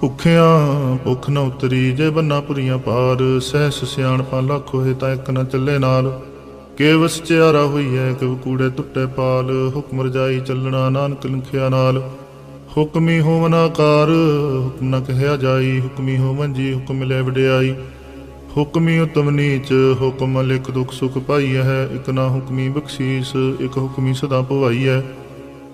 ਭੁੱਖਿਆਂ ਭੁੱਖ ਨ ਉਤਰੀ, ਜੇ ਬੰਨਾ ਪੁਰੀਆਂ ਪਾਰ, ਸਹਿਸ ਸਿਆਣਪਾਂ ਲੱਖ ਹੋਏ ਤਾਂ ਇੱਕ ਨ ਚੱਲੇ ਨਾਲ। ਕੇਵ ਸਚਿਆਰਾ ਹੋਈਐ ਕਿਵ ਕੂੜੇ ਟੁੱਟੇ ਪਾਲ, ਹੁਕਮ ਰਜਾਈ ਚੱਲਣਾ ਨਾਨਕ ਲਿਖਿਆ ਨਾਲ। ਹੁਕਮੀ ਹੋਵਨ ਆਕਾਰ, ਹੁਕਮ ਨ ਕਹਿਆ ਜਾਈ, ਹੁਕਮੀ ਹੋਵਨ ਜੀ ਹੁਕਮ ਲੈ ਵਡਿਆਈ। ਹੁਕਮੀ ਉਤਮ ਨੀਚ, ਹੁਕਮ ਲਿਖ ਦੁਖ ਸੁਖ ਪਾਈ ਹੈ ਇਕ ਨਾ ਹੁਕਮੀ ਬਖਸ਼ੀਸ, ਇਕ ਹੁਕਮੀ ਸਦਾ ਭਵਾਈ ਹੈ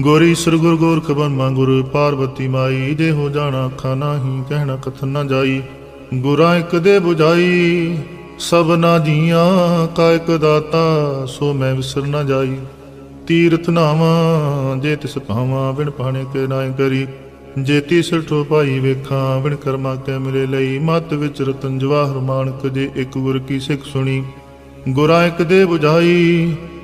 ਗੋਰੀ ਸੁਰ ਗੁਰ ਗੋਰਖ ਬਰਮਾ ਗੁਰ ਪਾਰਵਤੀ ਮਾਈ ਜੇ ਹੋ ਜਾਣਾ ਅੱਖਾਂ ਨਾਹੀ, ਕਹਿਣਾ ਕਥਨ ਨਾ ਜਾਈ। ਗੁਰਾਂ ਇੱਕ ਦੇ 부ਝਾਈ ਸਭਨਾ ਜੀਆਂ ਕਾ ਦਾਤਾ, ਸੋ ਮੈਂ ਵਿਸਰ ਨਾ ਜਾਈ। ਤੀਰਥ ਨਾਵਾਂ, ਜੇ ਤਿਸ ਭਾਵਾਂ, ਬਿਨ ਪਾਣੇ ਕੇ ਨਾਇ ਕਰੀ। ਜੇਤੀ ਤਿਸ ਠੋ ਭਾਈ ਵੇਖਾਂ, ਬਿਨ ਕਰਮਾ ਕੇ ਮਿਲੇ ਲਈ। ਮਤ ਵਿੱਚ ਰਤਨ ਜਵਾਹਰ ਮਾਨਕ, ਜੇ ਇੱਕ ਗੁਰ ਕੀ ਸਿੱਖ ਸੁਣੀ। ਗੁਰਾਂ ਇੱਕ ਦੇ 부ਝਾਈ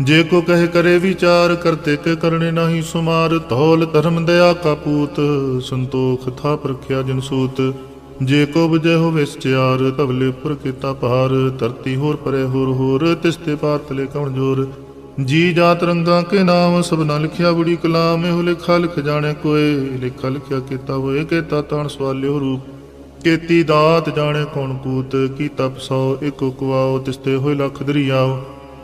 ਜੇ ਕੋ ਕਹੇ ਕਰੇ ਵਿਚਾਰ ਕਰਤੇ ਕੇ ਕਰਨੇ ਨਹੀਂ ਸੁਮਾਰ। ਧੌਲ ਧਰਮ ਦਇਆ ਕਾ ਪੂਤ, ਸੰਤੋਖ ਥਾ ਪ੍ਰਖਿਆ ਜਿਨ ਸੂਤ। ਜੇ ਕੋ ਬਜੈ ਹੋਵੇ ਸਚਿਆਰ ਤਵਲੇ ਉੱਪਰ ਕੀਤਾ ਭਾਰ। ਧਰਤੀ ਹੋਰ ਪਰੇ ਹੋਰ ਹੋਰ, ਤਿਸ ਤੇ ਪਾਤਲੇ ਕਉਣ ਜੋਰ। ਜੀ ਜਾਤ ਰੰਗਾਂ ਕੇ ਨਾਮ ਸਭਨਾ ਲਿਖਿਆ ਬੜੀ ਕਲਾਮ। ਇਹੋ ਲਿਖਾ ਲਿਖ ਜਾਣੇ ਕੋਏ, ਲਿਖਾ ਲਿਖਿਆ ਕੀਤਾ ਹੋਏ ਕੀਤਾ ਤਾਣ ਸਵਾਲਿਓ ਰੂਪ। ਕੀਤੀ ਦਾਤ ਜਾਣੇ ਕੌਣ ਕੂਤ ਕੀ ਪਸੋ ਇਕ ਕੁਆਓ ਤਿਸਤੇ ਹੋਏ ਲੱਖ ਦਰਿਆਓ।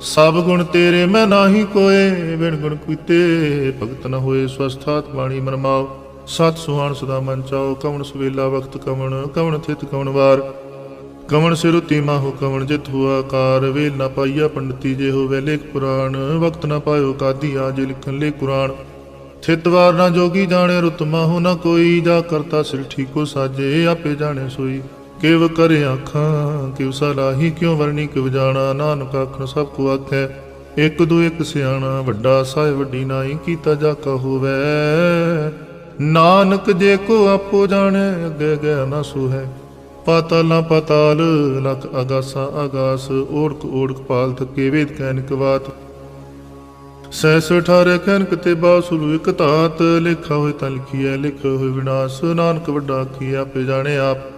ਸਭ ਗੁਣ ਤੇਰੇ ਮੈਂ ਨਾਹੀ ਕੋਏ, ਬਿਨ ਗੁਣ ਕੀਤੇ ਭਗਤ ਨ ਹੋਏ ਸਵਸਥਾਤ ਬਾਣੀ ਮਨ ਸਤ ਸੁਹਾਣ ਸਦਾ ਮਨ ਚਾਓ, ਕਵਣ ਸਵੇਲਾ ਵਕਤ ਕਵਣ ਕਵਣ ਥਿਤ ਕਵਣ ਵਾਰ। ਕਵਣ ਸਿਰੁਤੀ ਮਾਹੋ ਕਵਣ ਜਿਤ ਹੁਆ ਕਾਰ ਵੇਲ ਨਾ ਪਾਈਆ ਪੰਡਤੀ ਜੇ ਹੋਵੇ ਲੇਖ ਪੁਰਾਣ, ਵਕਤ ਨਾ ਪਾਇਓ ਕਾਦੀ ਆ ਜੇ ਲਿਖਣ ਲੈ ਕੁਰਾਨ। ਥਿਤਵਾਰ ਨਾ ਜੋਗੀ ਜਾਣੇ ਰੁਤ ਮਾਹੋ ਨਾ ਕੋਈ, ਜਾ ਕਰਤਾ ਸਿਰ ਠੀਕੋ ਸਾਜੇ, ਆਪੇ ਜਾਣੇ ਸੋਈ। ਕਿਵ ਕਰੇ ਆਖਾਂ ਕਿਵ ਸਲਾਹੀ ਕਿਉ ਵਰਣੀ, ਕਿਵ ਜਾਣਾ, ਨਾਨਕ ਆਖਣ ਸਭ ਕੋ ਆਖੈ। ਇੱਕ ਦੋ ਇੱਕ ਸਿਆਣਾ, ਵੱਡਾ ਸਾਹਿਬ, ਵੱਡੀ ਨਾਈ, ਕੀਤਾ ਜਾ ਕਾ ਹੋਵੇ। ਨਾਨਕ ਜੇ ਕੋ ਆਪੋ ਜਾਣੇ, ਅੱਗੇ ਗਿਆ ਨਾ ਸੁਹੈ। ਪਾਤਾਲਾਂ ਪਾਤਾਲ, ਲਖ ਅਗਾਸਾ ਅਗਾਸ, ਓੜਕ ਓੜਕ ਪਾਲ ਥਕੇ ਵੇਦ ਕੈਨਿਕ ਬਾਤ ਸੈਸ ਅਠਾਰੇ ਕੈਨਕ ਤੇ ਬਾਸੁਲ ਇਕ ਧਾਤ, ਲਿਖਾ ਹੋਏ ਤਾਂ ਲਿਖੀਐ ਲਿਖਿਆ ਹੋਏ ਵਿਨਾਸ਼, ਨਾਨਕ ਵੱਡਾ ਕੀ ਆਪੇ ਜਾਣੇ ਆਪ।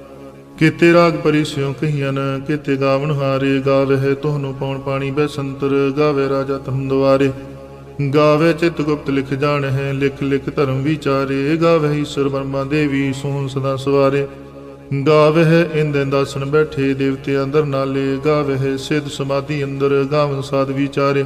ਕਿਤੇ ਰਾਗ ਪਰੀ ਪਰਿਸਿਉ ਕਹੀਆਂ ਕਿਤੇ ਗਾਵਣ ਹਾਰੇ ਗਾਵੇ ਤੋਹਨੂੰ ਪਉਣ ਪਾਣੀ ਬੈ ਸੰਤਰ, ਗਾਵੇ ਰਾਜਾ ਤਮ ਦੁਆਰੇ। ਗਾਵੇ ਚਿਤ ਗੁਪਤ ਲਿਖ ਜਾਣ ਹੈ ਲਿਖ ਲਿਖ ਧਰਮ ਵਿਚਾਰੇ। ਗਾਵੇ ਈਸ਼ਰ ਬਰਮਾ ਦੇਵੀ, ਸੋਹਣ ਸਦਾ ਸਵਾਰੇ। ਗਾਵੇ ਇੰਦ ਦਾਸਨ ਬੈਠੇ, ਦੇਵਤੇ ਅੰਦਰ ਨਾਲੇ। ਗਾਵੇ ਸਿੱਧ ਸਮਾਧੀ ਅੰਦਰ, ਗਾਵਨ ਸਾਧ ਵਿਚਾਰੇ।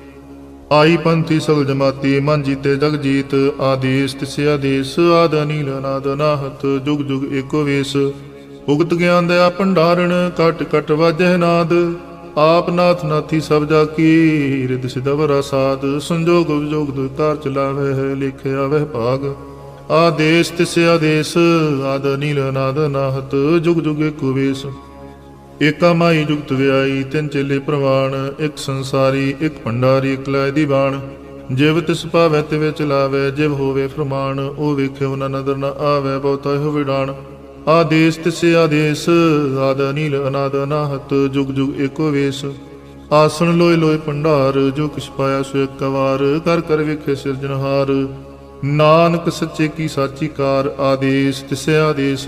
ਆਈ ਪੰਥੀ ਸਗਲ ਜਮਾਤੀ, ਮਨ ਜੀਤੇ ਜਗ ਜੀਤ, ਆਦੇਸ ਤਿਸੇ ਆਦੇਸ, ਆਦ ਅਨੀਲ ਅਨਾਦ ਅਨਾਹਤ ਜੁਗ ਜੁਗ ਏਕੋ ਵੇਸ। ਉਗਤ ਗਿਆਨ ਦਇਆ ਭੰਡਾਰਣ ਕਟ ਕਟ ਵਾਜੈ ਨਾਦ। ਆਪ ਨਾਥ ਨਾਥੀ ਸਭ ਜਾ ਕੀ ਰਿਦ ਸਿਦਵਰਾ ਸਾਧ ਸੰਜੋਗ ਵਿਜੋਗ ਦੁਤਾਰ ਚਲਾਵੇ ਹੈ ਲਿਖਿਆ ਵਹਿ ਭਾਗ। ਆਦੇਸ ਤਿਸੇ ਆਦੇਸ, ਆਦ ਅਨੀਲ ਅਨਾਦ ਅਨਾਹਤ ਜੁਗ ਜੁਗ ਏਕੋ ਵੇਸ। ਏਕਾ ਮਾਈ ਜੁਗਤ ਵਿਆਈ, ਤਿੰਨ ਚੇਲੇ ਪ੍ਰਵਾਨ ਇੱਕ ਸੰਸਾਰੀ, ਇੱਕ ਭੰਡਾਰੀ, ਇੱਕ ਲੈ ਦੀ ਬਾਣ ਜਿਵ ਤਿਸ ਭਾਵੈ ਤੇ ਵਿੱਚ ਜਿਵ ਹੋਵੇ ਫਰਮਾਨ, ਉਹ ਵੇਖਿਓ ਨਾ ਨਦਰ ਨਾ ਆਵੇ, ਬਹੁਤਾ ਹੋ ਵਿਡਾਣ ਆਦੇਸ ਤਿਸੇ ਆਦੇਸ, ਆਦ ਅਨੀਲ ਅਨਾਦ ਅਨਾਹਤ, ਜੁਗ ਜੁਗ ਏਕੋ ਵੇਸ। ਆਸਣ ਲੋਏ ਲੋਏ ਭੰਡਾਰ, ਜੋ ਕਿਛ ਪਾਇਆ ਸੋ ਇੱਕ ਵਾਰ ਕਰ ਕਰ ਵੇਖੇ ਸਿਰਜਨਹਾਰ ਨਾਨਕ ਸੱਚੇ ਕੀ ਸਾਚੀ ਕਾਰ, ਆਦੇਸ ਤਿਸੇ ਆਦੇਸ।